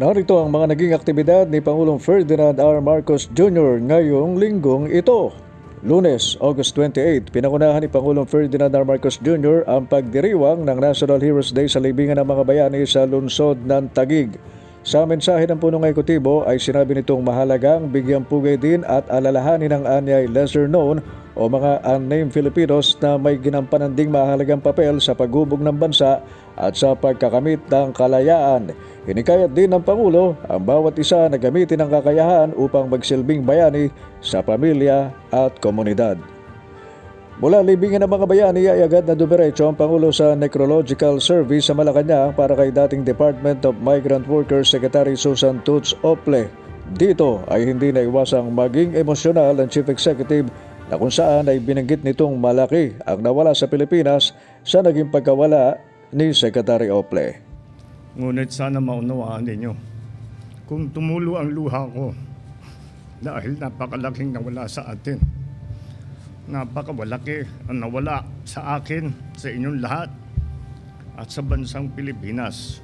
Narito ang mga naging aktibidad ni Pangulong Ferdinand R. Marcos Jr. ngayong linggong ito. Lunes, August 28, pinangunahan ni Pangulong Ferdinand R. Marcos Jr. ang pagdiriwang ng National Heroes Day sa libingan ng mga bayani sa lungsod ng Tagig. Sa mensahe ng punong ekutibo ay sinabi nitong mahalagang bigyang pugay din at alalahanin ang anyay lesser known o mga unnamed Filipinos na may ginampanan ding mahalagang papel sa paghubog ng bansa at sa pagkakamit ng kalayaan. Hinikayat din ng Pangulo ang bawat isa na gamitin ang kakayahan upang magsilbing bayani sa pamilya at komunidad. Mula libingan ng mga bayani ay agad na dumiretso ang Pangulo sa Necrological Service sa Malacanang para kay dating Department of Migrant Workers Secretary Susan Toots Ople. Dito ay hindi na iwasang maging emosyonal ang Chief Executive na kung saan ay binanggit nitong malaki ang nawala sa Pilipinas sa naging pagkawala ni Secretary Ople. Ngunit sana maunawaan ninyo kung tumulo ang luha ko dahil napakalaking nawala sa atin. Napakawalaki ang nawala sa akin, sa inyong lahat, at sa bansang Pilipinas.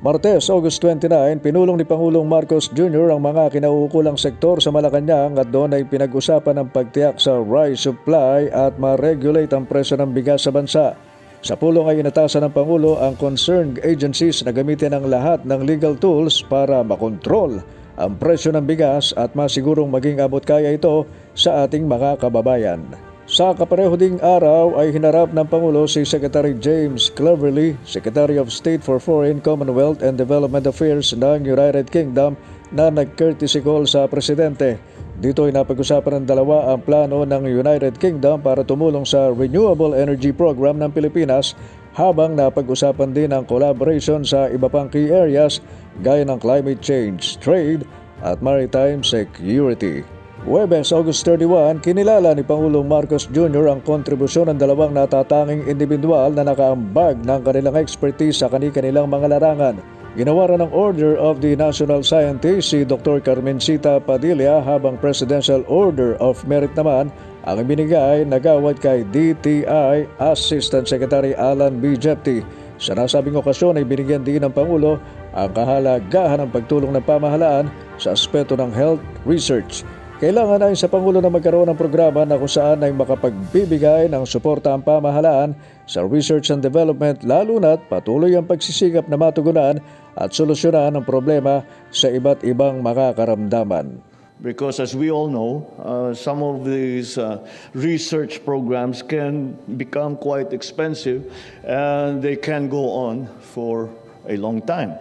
Martes, August 29, pinulong ni Pangulong Marcos Jr. ang mga kinauukulang sektor sa Malacanang at doon ay pinag-usapan ang pagtiyak sa rice supply at ma-regulate ang presyo ng bigas sa bansa. Sa pulong ay inatasan ng Pangulo ang concerned agencies na gamitin ang lahat ng legal tools para makontrol ang presyo ng bigas at masigurong maging abot kaya ito sa ating mga kababayan. Sa kapareho ding araw ay hinarap ng Pangulo si Secretary James Cleverly, Secretary of State for Foreign, Commonwealth and Development Affairs ng United Kingdom na nag-courtesy call sa Presidente. Dito ay napag-usapan ng dalawa ang plano ng United Kingdom para tumulong sa Renewable Energy Program ng Pilipinas habang napag-usapan din ang collaboration sa iba pang key areas gaya ng climate change, trade at maritime security. Webes, August 31, kinilala ni Pangulong Marcos Jr. ang kontribusyon ng dalawang natatanging individual na nakaambag ng kanilang expertise sa kani-kanilang mga larangan. Ginawaran ng Order of the National Scientist si Dr. Carmencita Padilla habang Presidential Order of Merit naman ang ibinigay na gawad kay DTI Assistant Secretary Alan B. Jepti. Sa nasabing okasyon ay binigyan din ng Pangulo ang kahalagahan ng pagtulong ng pamahalaan sa aspeto ng health research. Kailangan ayon sa Pangulo na magkaroon ng programa na kung saan ay makapagbibigay ng suporta ang pamahalaan sa research and development lalo na't patuloy ang pagsisikap na matugunan at solusyonan ang problema sa iba't ibang makakaramdaman. Because as we all know, uh, some of these uh, research programs can become quite expensive and they can go on for a long time.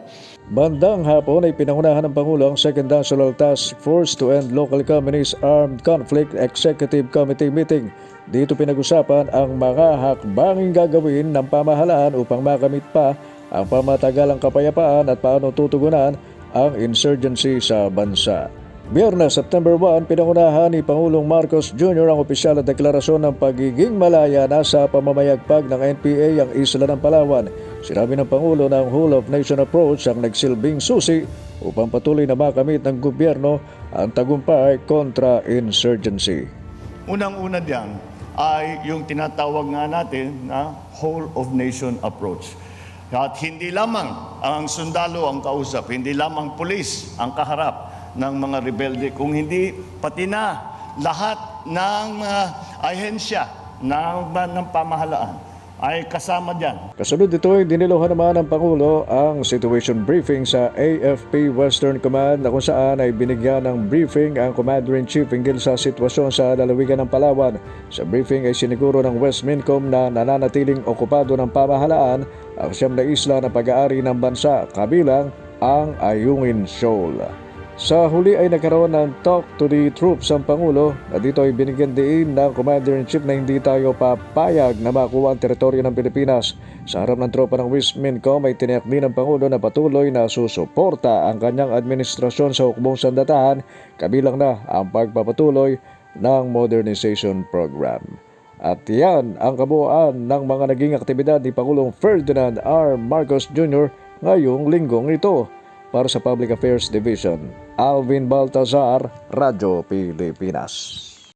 Bandang hapon ay pinangunahan ng Pangulo ang Second National Task Force to End Local Communities Armed Conflict Executive Committee meeting. Dito pinag-usapan ang mga hakbanging gagawin ng pamahalaan upang makamit pa ang pamatagalang kapayapaan at paano tutugunan ang insurgency sa bansa. Biyernes, September 1, pinangunahan ni Pangulong Marcos Jr. ang opisyal na deklarasyon ng pagiging malaya na sa pamamayagpag ng NPA ang isla ng Palawan. Sinabi ng Pangulo na ang whole of nation approach ang nagsilbing susi upang patuloy na makamit ng gobyerno ang tagumpay kontra insurgency. Unang-una diyan ay yung tinatawag nga natin na whole of nation approach. At hindi lamang ang sundalo ang kausap, hindi lamang pulis ang kaharap ng mga rebelde, kung hindi pati na lahat ng mga ahensya ng, ng pamahalaan ay kasama diyan. Kasunod dito ay diniluhan naman ng Pangulo ang situation briefing sa AFP Western Command na kung saan ay binigyan ng briefing ang Commander-in-Chief hinggil sa sitwasyon sa lalawigan ng Palawan. Sa briefing ay siniguro ng West Mincom na nananatiling okupado ng pamahalaan ang siyam na isla na pag-aari ng bansa kabilang ang Ayungin Shoal. Sa huli ay nagkaroon ng talk to the troops ang Pangulo na dito ay binigyan din ng Commander-in-Chief na hindi tayo papayag na makuha ang teritoryo ng Pilipinas. Sa harap ng tropa ng Wismincom ay tiniyak din ng Pangulo na patuloy na susuporta ang kanyang administrasyon sa hukbong sandatahan kabilang na ang pagpapatuloy ng modernization program. At yan ang kabuuan ng mga naging aktibidad ni Pangulong Ferdinand R. Marcos Jr. ngayong linggong ito para sa Public Affairs Division. Alvin Baltazar, Radyo Pilipinas.